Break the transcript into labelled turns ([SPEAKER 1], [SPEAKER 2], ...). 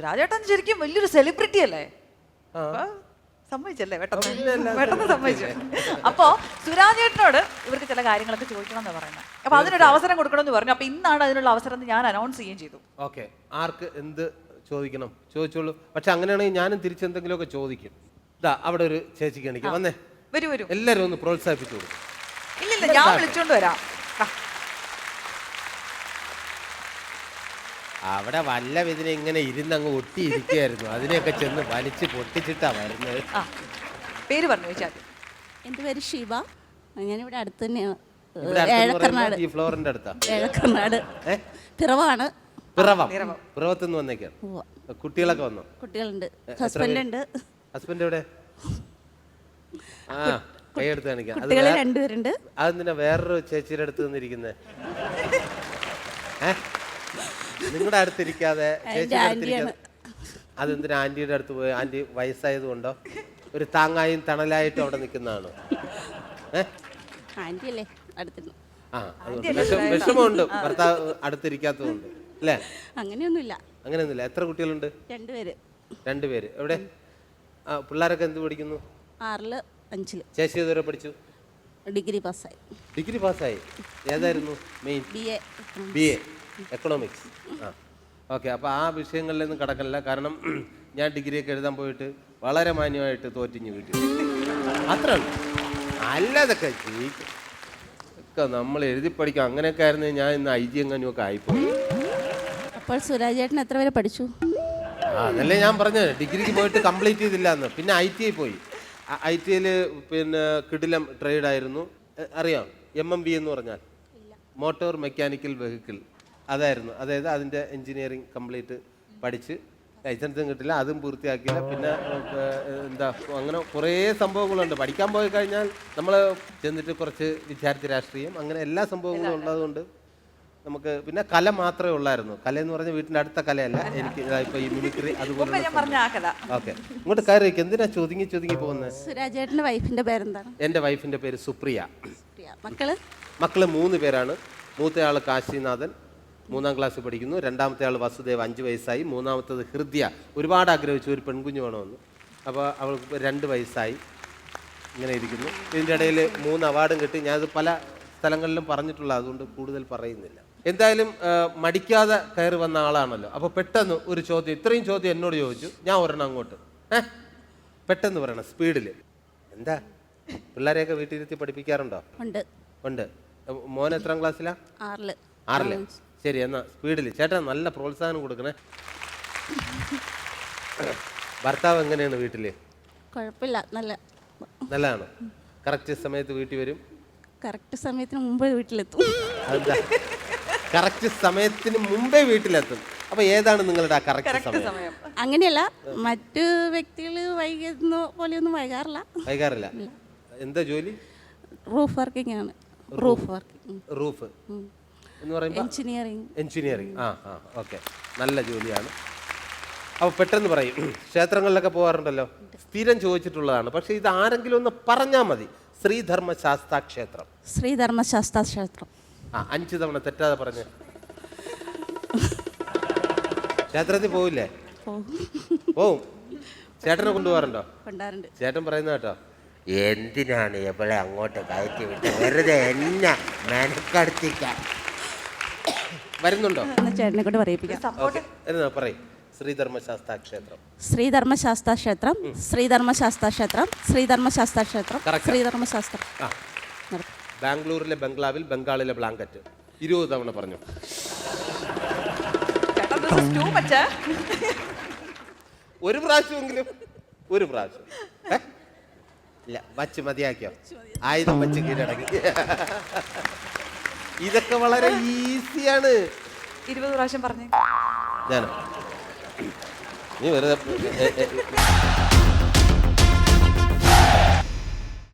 [SPEAKER 1] സുരാജേട്ടൻ ശരിക്കും വലിയൊരു സെലിബ്രിറ്റി അല്ലേ? സമ്മതിച്ചല്ലേ പെട്ടെന്ന്? പെട്ടെന്ന് സമ്മതിച്ചു. അപ്പോ സുരാജേട്ടനോട് ഇവർക്ക് ചില കാര്യങ്ങളൊക്കെ ചോദിക്കണം എന്ന് പറയുന്നത്. അപ്പൊ അതിനൊരു അവസരം കൊടുക്കണമെന്ന് പറഞ്ഞു. അപ്പൊ ഇന്നാണ് അതിനുള്ള അവസരം എന്ന് ഞാൻ അനൗൺസ് ചെയ്യുകയും ചെയ്തു.
[SPEAKER 2] ഓക്കെ. ആർക്ക് എന്ത് ചോദിക്കണം? ചോദിച്ചോളൂ. പക്ഷെ അങ്ങനെയാണെങ്കിൽ ഞാനും തിരിച്ചെന്തെങ്കിലുമൊക്കെ ചോദിക്കും. ഇതാ അവിടെ ഒരു ചേച്ചിക്ക് എനിക്ക് വന്നേ.
[SPEAKER 1] വരൂ വരൂ.
[SPEAKER 2] എല്ലാവരും ഒന്ന് പ്രോത്സാഹിപ്പിച്ചു കൊടുക്കും.
[SPEAKER 1] ഇല്ലില്ല ഞാൻ വിളിച്ചോണ്ട് വരാം.
[SPEAKER 2] അവിടെ വല്ല വിധിനെ ഇങ്ങനെ ഇരുന്ന് അങ്ങ് ഒട്ടിയിരിക്കുകയായിരുന്നു അതിനെയൊക്കെ ചെന്ന് വലിച്ച് പൊട്ടിച്ചിട്ടാ വരുന്നത്.
[SPEAKER 1] ആ പേര് പറഞ്ഞു എന്റെ
[SPEAKER 3] എന്റെ പേര് ശിവ. ഞാനിവിടെ അടുത്ത് തന്നെയാണ്
[SPEAKER 2] ഇവിടെ അടുത്തെന്ന്
[SPEAKER 3] ഏഴക്കർനാട്.
[SPEAKER 2] പറയുമ്പോൾ ഈ ഫ്ലോറിന്റെ അടുത്താ?
[SPEAKER 3] ഏഴക്കർനാട്. പിറവാണ്.
[SPEAKER 2] പിറവം. പിറവത്തുനിന്ന് വന്നേക്കാണ്
[SPEAKER 3] ഉവ്വ.
[SPEAKER 2] കുട്ടികളൊക്കെ വന്നു?
[SPEAKER 3] കുട്ടികളുണ്ട്. ഹസ്ബൻഡ് ഉണ്ട്
[SPEAKER 2] ഹസ്ബൻഡ് എവിടെ? ആ കൈയെടുത്ത് കാണിക്കാം. അത്
[SPEAKER 3] കുട്ടികൾ
[SPEAKER 2] വേ-
[SPEAKER 3] രണ്ടുപേരുണ്ട്.
[SPEAKER 2] അതെന്തിനാ വേറൊരു ചേച്ചിയുടെ അടുത്ത് നിന്നിരിക്കുന്നത് ഏ? നിങ്ങളുടെ അടുത്തിരിക്കാതെ ചേച്ചിയുടെ. അടുത്തിരിക്കാതെ അതെന്തിനാ ആന്റിയുടെ അടുത്ത് പോയി? ആന്റി വയസ്സായത് കൊണ്ടോ ഒരു താങ്ങായും തണലായിട്ടും അവിടെ നിൽക്കുന്നതാണ്?
[SPEAKER 3] അല്ലേ
[SPEAKER 2] ആ വിഷമമുണ്ട്. ഭർത്താവ് അടുത്തിരിക്കാത്തതുകൊണ്ട്. അല്ലേ?
[SPEAKER 3] അങ്ങനെയൊന്നുമില്ല.
[SPEAKER 2] അങ്ങനെയൊന്നുമില്ല. എത്ര കുട്ടികളുണ്ട്?
[SPEAKER 3] രണ്ടുപേര്.
[SPEAKER 2] രണ്ടുപേര് എവിടെ? ആ പിള്ളേരൊക്കെ എന്ത് പഠിക്കുന്നു?
[SPEAKER 3] ആറിൽ അഞ്ചിൽ.
[SPEAKER 2] ചേച്ചി ഇതുവരെ പഠിച്ചു?
[SPEAKER 3] ഡിഗ്രി പാസ്സായി.
[SPEAKER 2] ഡിഗ്രി പാസ്സായി. ഏതായിരുന്നു main?
[SPEAKER 3] B A.
[SPEAKER 2] B A. Economics ആ. ഓക്കെ അപ്പോൾ ആ വിഷയങ്ങളിലൊന്നും കടക്കല്ല കാരണം ഞാൻ ഡിഗ്രിയൊക്കെ എഴുതാൻ പോയിട്ട് വളരെ മാന്യമായിട്ട് തോറ്റിഞ്ഞ് വീട്ടിൽ. അത്ര അല്ലാതൊക്കെ ജയിക്കും ഒക്കെ നമ്മൾ എഴുതി പഠിക്കും. അങ്ങനെയൊക്കെ ആയിരുന്നു ഞാൻ ഇന്ന് ഐ ജി എങ്ങനെയൊക്കെ ആയിപ്പോയി.
[SPEAKER 3] അപ്പോൾ സുരാജേട്ടൻ എത്ര വരെ പഠിച്ചു?
[SPEAKER 2] ആ അതല്ലേ ഞാൻ പറഞ്ഞത്. ഡിഗ്രിക്ക് പോയിട്ട് കംപ്ലീറ്റ് ചെയ്തില്ല എന്ന് പിന്നെ ഐ ടി ഐ പോയി. ഐ ടി ഐയിൽ പിന്നെ കിടിലം ട്രേഡ് ആയിരുന്നു എ, അറിയാം. എം എം ബി എന്ന് പറഞ്ഞാൽ. Motor mechanical vehicle. അതായിരുന്നു. അതായത് അതിന്റെ എഞ്ചിനീയറിങ് കംപ്ലീറ്റ് പഠിച്ച് ലൈസൻസും കിട്ടില്ല അതും പൂർത്തിയാക്കിയില്ല. പിന്നെ എന്താ അങ്ങനെ കുറേ സംഭവങ്ങളുണ്ട്. പഠിക്കാൻ പോയി കഴിഞ്ഞാൽ നമ്മൾ ചെന്നിട്ട് കുറച്ച് വിദ്യാർത്ഥി രാഷ്ട്രീയം അങ്ങനെ എല്ലാ സംഭവങ്ങളും ഉള്ളതുകൊണ്ട് നമുക്ക് പിന്നെ കല മാത്രമേ ഉള്ളായിരുന്നു. കല എന്ന് പറഞ്ഞാൽ വീട്ടിന്റെ അടുത്ത കലയല്ല. എനിക്ക് ഇതാ ഇപ്പൊ ഈ മിമിക്രി അതുപോലെ ഓക്കെ. ഇങ്ങോട്ട് കയറി. എന്തിനാ ചൊതുങ്ങി ചൊതുങ്ങി പോകുന്നത്
[SPEAKER 3] സുരാജേട്ടന്റെ വൈഫിന്റെ പേരെന്താണ്?
[SPEAKER 2] എന്റെ വൈഫിന്റെ പേര് സുപ്രിയ.
[SPEAKER 3] മക്കൾ?
[SPEAKER 2] മക്കൾ മൂന്ന് പേരാണ്. മൂത്തയാൾ കാശിനാഥൻ മൂന്നാം ക്ലാസ് പഠിക്കുന്നു. രണ്ടാമത്തെ ആൾ വസുദേവ് അഞ്ച് വയസ്സായി. മൂന്നാമത്തത് ഹൃദയ. ഒരുപാട് ആഗ്രഹിച്ചു ഒരു പെൺകുഞ്ഞു വേണമെന്ന്. അപ്പോൾ അവൾക്ക് രണ്ട് വയസ്സായി. ഇങ്ങനെ ഇരിക്കുന്നു. ഇതിന്റെ ഇടയിൽ മൂന്ന് അവാർഡും കിട്ടി. ഞാനത് പല സ്ഥലങ്ങളിലും പറഞ്ഞിട്ടുള്ള അതുകൊണ്ട് കൂടുതൽ പറയുന്നില്ല. എന്തായാലും മടിക്കാതെ കയറി വന്ന ആളാണല്ലോ. അപ്പോൾ പെട്ടെന്ന് ഒരു ചോദ്യം ഇത്രയും ചോദ്യം എന്നോട് ചോദിച്ചു. ഞാൻ ഒരെണ്ണം അങ്ങോട്ട്. ഏ? പെട്ടെന്ന് പറയണം സ്പീഡിൽ എന്താ? പിള്ളേരെയൊക്കെ വീട്ടിലിരുത്തി പഠിപ്പിക്കാറുണ്ടോ?
[SPEAKER 3] ഉണ്ട്.
[SPEAKER 2] ഉണ്ട്. മോൻ എത്രാം ക്ലാസ്സിലാ
[SPEAKER 3] ആറിൽ.
[SPEAKER 2] ആറിൽ. ശരി എന്നാ സ്പീഡിൽ ചേട്ടാ നല്ല പ്രോത്സാഹനം കൊടുക്കണേ. ഭർത്താവ് എങ്ങനെയാണ് വീട്ടിൽ?
[SPEAKER 3] കുഴപ്പമില്ല നല്ല
[SPEAKER 2] നല്ലതാണ്? കറക്റ്റ് സമയത്ത് വീട്ടിൽ വരും?
[SPEAKER 3] കറക്റ്റ് സമയത്തിന് മുമ്പേ വീട്ടിലെത്തും.
[SPEAKER 2] അതെന്താ? കറക്റ്റ് സമയത്തിന് മുമ്പേ വീട്ടിലെത്തും. അപ്പൊ ഏതാണ് നിങ്ങളുടെ ആ കറക്റ്റ് സമയം?
[SPEAKER 3] അങ്ങനെയല്ല മറ്റു വ്യക്തികൾ വൈകുന്ന പോലെയൊന്നും വൈകാറില്ല.
[SPEAKER 2] വൈകാറില്ല. എന്താ ജോലി?
[SPEAKER 3] റൂഫ് വർക്കിംഗ് ആണ്. റൂഫ് വർക്കിംഗ്
[SPEAKER 2] റൂഫ് എന്ന് പറയുമ്പോൾ
[SPEAKER 3] എഞ്ചിനീയറിംഗ്
[SPEAKER 2] എഞ്ചിനീയറിംഗ് ആ ആ ഓക്കെ നല്ല ജോലിയാണ്. അപ്പോൾ പെട്ടെന്ന് പറയും ക്ഷേത്രങ്ങളിലൊക്കെ പോകാറുണ്ടല്ലോ സ്ഥിരം ചോദിച്ചിട്ടുള്ളതാണ്. പക്ഷേ ഇത് ആരെങ്കിലും ഒന്ന് പറഞ്ഞാൽ മതി. ശ്രീധർമ്മശാസ്ത്ര ക്ഷേത്രം.
[SPEAKER 3] ശ്രീധർമ്മശാസ്ത്ര ക്ഷേത്രം.
[SPEAKER 2] ആ അഞ്ച് തവണ തെറ്റാതെ പറഞ്ഞു. ക്ഷേത്രത്തിൽ പോവില്ലേ?
[SPEAKER 3] ഓ
[SPEAKER 2] പോവും. ചേട്ടനെ കൊണ്ടുപോകാറുണ്ടോ? ചേട്ടൻ പറയുന്ന കേട്ടോ എന്തിനാണ് എവളെ അങ്ങോട്ട് കയറ്റി വിട്ട് വെറുതെ എന്നെ മെനക്കടത്തിക്കാൻ വരുന്നുണ്ടോ?
[SPEAKER 3] എന്ന് ചേട്ടനെ കൊണ്ട് പറയിപ്പിക്കാം.
[SPEAKER 2] ഓക്കെ. പറയും ശ്രീധർമ്മശാസ്താ ക്ഷേത്രം
[SPEAKER 3] ശ്രീധർമ്മശാസ്ത്ര ക്ഷേത്രം ശ്രീധർമ്മശാസ്ത്ര ക്ഷേത്രം ശ്രീധർമ്മശാസ്ത്ര ക്ഷേത്രം
[SPEAKER 2] Correct.
[SPEAKER 3] ശ്രീധർമ്മശാസ്ത്രം.
[SPEAKER 2] ആ. ബാംഗ്ലൂരിലെ ബംഗ്ലാവിൽ ബംഗാളിലെ ബ്ലാങ്കറ്റ്. ഇരുപത് തവണ പറഞ്ഞു.
[SPEAKER 1] ചേട്ടാ this is too much.
[SPEAKER 2] ഒരു പ്രാവശ്യമെങ്കിലും ഒരു പ്രാവശ്യം. ഏ? ഇല്ല വച്ച് മതിയാക്കിയോ? ആയുധം വച്ച് കീഴടങ്ങി. ഇതൊക്കെ വളരെ ഈസിയാണ്.
[SPEAKER 1] ഇരുപത് പ്രാവശ്യം പറഞ്ഞു.
[SPEAKER 2] ഞാനോ? നീ വെറുതെ